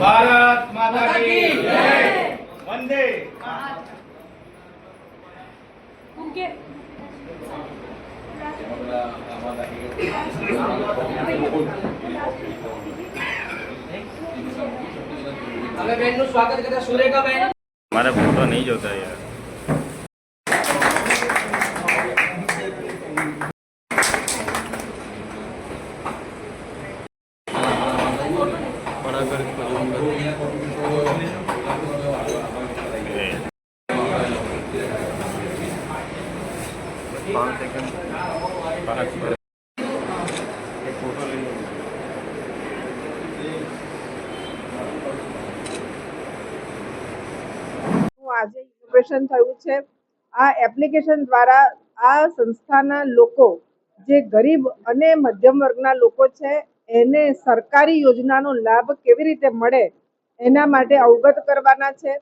भारत माता की वंदे। बहन स्वागत करता सूर्य का बहन। हमारा फ़ोटो नहीं जोता यार। પાંચ આજે ઇનોવેશન થયું છે. આ એપ્લિકેશન દ્વારા આ સંસ્થાના લોકો, જે ગરીબ અને મધ્યમ વર્ગના લોકો છે એને સરકારી યોજનાનો લાભ કેવી રીતે મળે એના માટે અવગત કરવાના છે.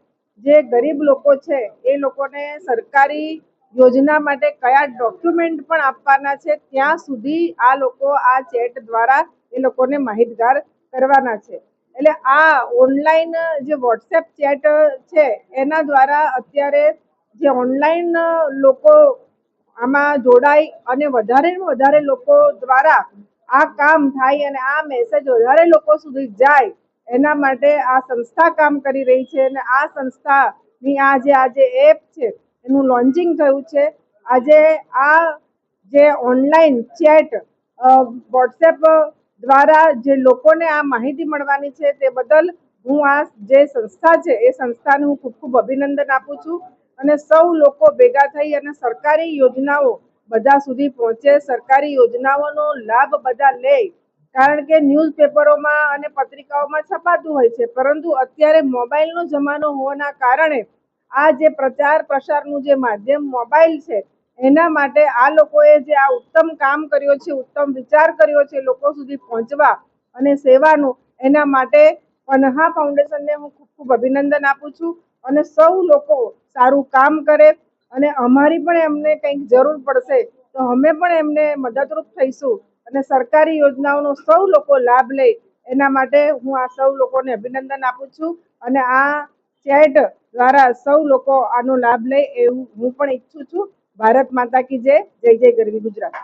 જે ગરીબ લોકો છે, એ લોકોને સરકારી યોજના માટે કયા ડોક્યુમેન્ટ પણ આપવાના છે, ત્યાં સુધી આ લોકો આ ચેટ દ્વારા એ લોકોને માહિતગાર કરવાના છે. એટલે આ ઓનલાઈન જે વોટ્સએપ ચેટ છે, એના દ્વારા અત્યારે જે ઓનલાઈન લોકો આમાં જોડાય અને વધારે ને વધારે લોકો દ્વારા આ કામ થાય અને આ મેસેજ વધારે લોકો સુધી જાય, એના માટે આ સંસ્થા કામ કરી રહી છે અને આ સંસ્થાની આ જે આજે એપ છે, એનું લોન્ચિંગ થયું છે. આજે આ જે ઓનલાઈન ચેટ વોટ્સએપ દ્વારા જે લોકોને આ માહિતી મળવાની છે તે બદલ હું આ જે સંસ્થા છે, એ સંસ્થાને હું ખૂબ ખૂબ અભિનંદન આપું છું અને સૌ લોકો ભેગા થઈ અને સરકારી યોજનાઓ બધા સુધી પહોંચે, સરકારી યોજનાઓનો લાભ બધા લે. કારણ કે ન્યૂઝપેપરોમાં અને પત્રિકાઓમાં છપાતું હોય છે. પરંતુ અત્યારે મોબાઈલનો જમાનો હોવાના કારણે આ જે પ્રચાર પ્રસારનું જે માધ્યમ મોબાઈલ છે, એના માટે આ લોકોએ જે આ ઉત્તમ કામ કર્યો છે, ઉત્તમ વિચાર કર્યો છે લોકો સુધી પહોંચવા અને સેવાનું, એના માટે પન્હા ફાઉન્ડેશનને હું ખૂબ ખૂબ અભિનંદન આપું છું અને સૌ લોકો સારું કામ કરે અને અમારી પણ એમને કંઈક જરૂર પડશે, તો અમે પણ એમને મદદરૂપ થઈશું અને સરકારી યોજનાઓનો સૌ લોકો લાભ લે. એના માટે હું આ સૌ લોકોને અભિનંદન આપું છું અને આ ચેટ દ્વારા સૌ લોકો આનો લાભ લે એવું હું પણ ઈચ્છું છું. ભારત માતા કી જય જય જય ગરવી ગુજરાત.